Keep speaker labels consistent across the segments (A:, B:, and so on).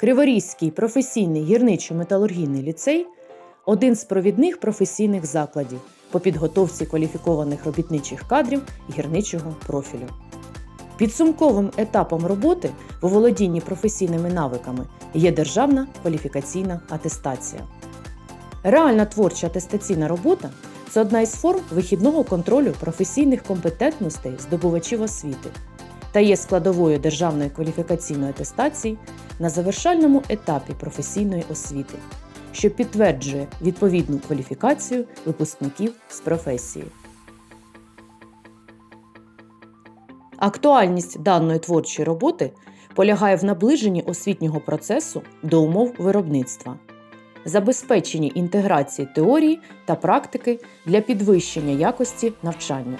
A: Криворізький професійний гірничо-металургійний ліцей один з провідних професійних закладів по підготовці кваліфікованих робітничих кадрів гірничого профілю. Підсумковим етапом роботи в володінні професійними навиками є державна кваліфікаційна атестація. Реальна творча атестаційна робота це одна із форм вихідного контролю професійних компетентностей здобувачів освіти та є складовою державної кваліфікаційної атестації на завершальному етапі професійної освіти, що підтверджує відповідну кваліфікацію випускників з професії. Актуальність даної творчої роботи полягає в наближенні освітнього процесу до умов виробництва, забезпеченні інтеграції теорії та практики для підвищення якості навчання,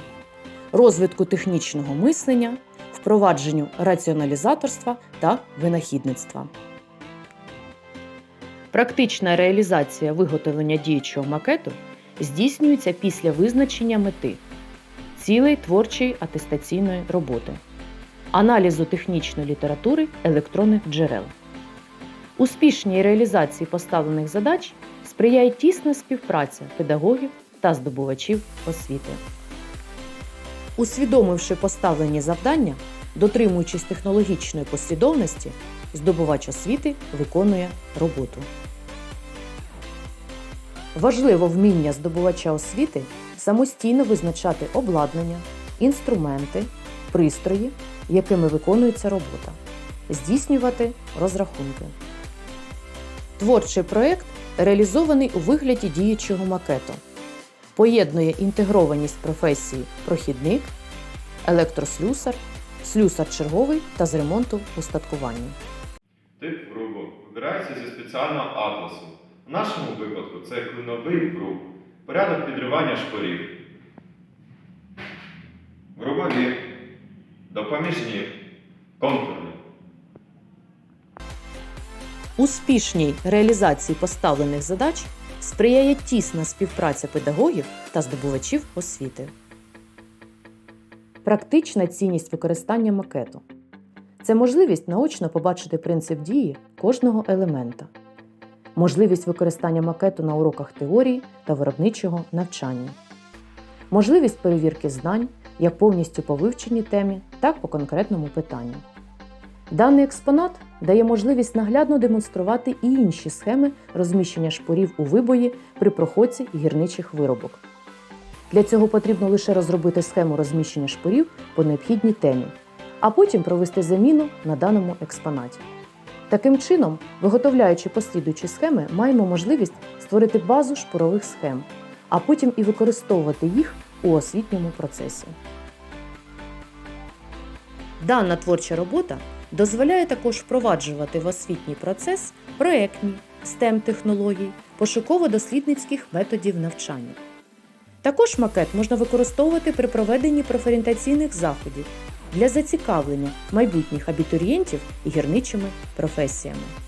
A: розвитку технічного мислення, впровадженню раціоналізаторства та винахідництва. Практична реалізація виготовлення діючого макету здійснюється після визначення мети, цілей творчої атестаційної роботи, аналізу технічної літератури електронних джерел. Успішній реалізації поставлених задач сприяє тісна співпраця педагогів та здобувачів освіти. Усвідомивши поставлені завдання, дотримуючись технологічної послідовності, здобувач освіти виконує роботу. Важливо вміння здобувача освіти самостійно визначати обладнання, інструменти, пристрої, якими виконується робота, здійснювати розрахунки. Творчий проєкт реалізований у вигляді діючого макету, поєднує інтегрованість професії прохідник, електрослюсар, слюсар черговий та з ремонту устаткування.
B: Тип врубу вибирається зі спеціального атласу. В нашому випадку це клиновий вруб. Порядок підривання шпорів. Врубові, допоміжні, контурні.
A: Успішній реалізації поставлених задач сприяє тісна співпраця педагогів та здобувачів освіти. Практична цінність використання макету це можливість наочно побачити принцип дії кожного елемента, можливість використання макету на уроках теорії та виробничого навчання, можливість перевірки знань як повністю по вивченій темі, так по конкретному питанню. Даний експонат дає можливість наглядно демонструвати і інші схеми розміщення шпорів у вибої при проходці гірничих виробок. Для цього потрібно лише розробити схему розміщення шпорів по необхідній темі, а потім провести заміну на даному експонаті. Таким чином, виготовляючи послідуючі схеми, маємо можливість створити базу шпорових схем, а потім і використовувати їх у освітньому процесі. Дана творча робота дозволяє також впроваджувати в освітній процес проектні STEM технології, пошуково-дослідницьких методів навчання. Також макет можна використовувати при проведенні профорієнтаційних заходів для зацікавлення майбутніх абітурієнтів гірничими професіями.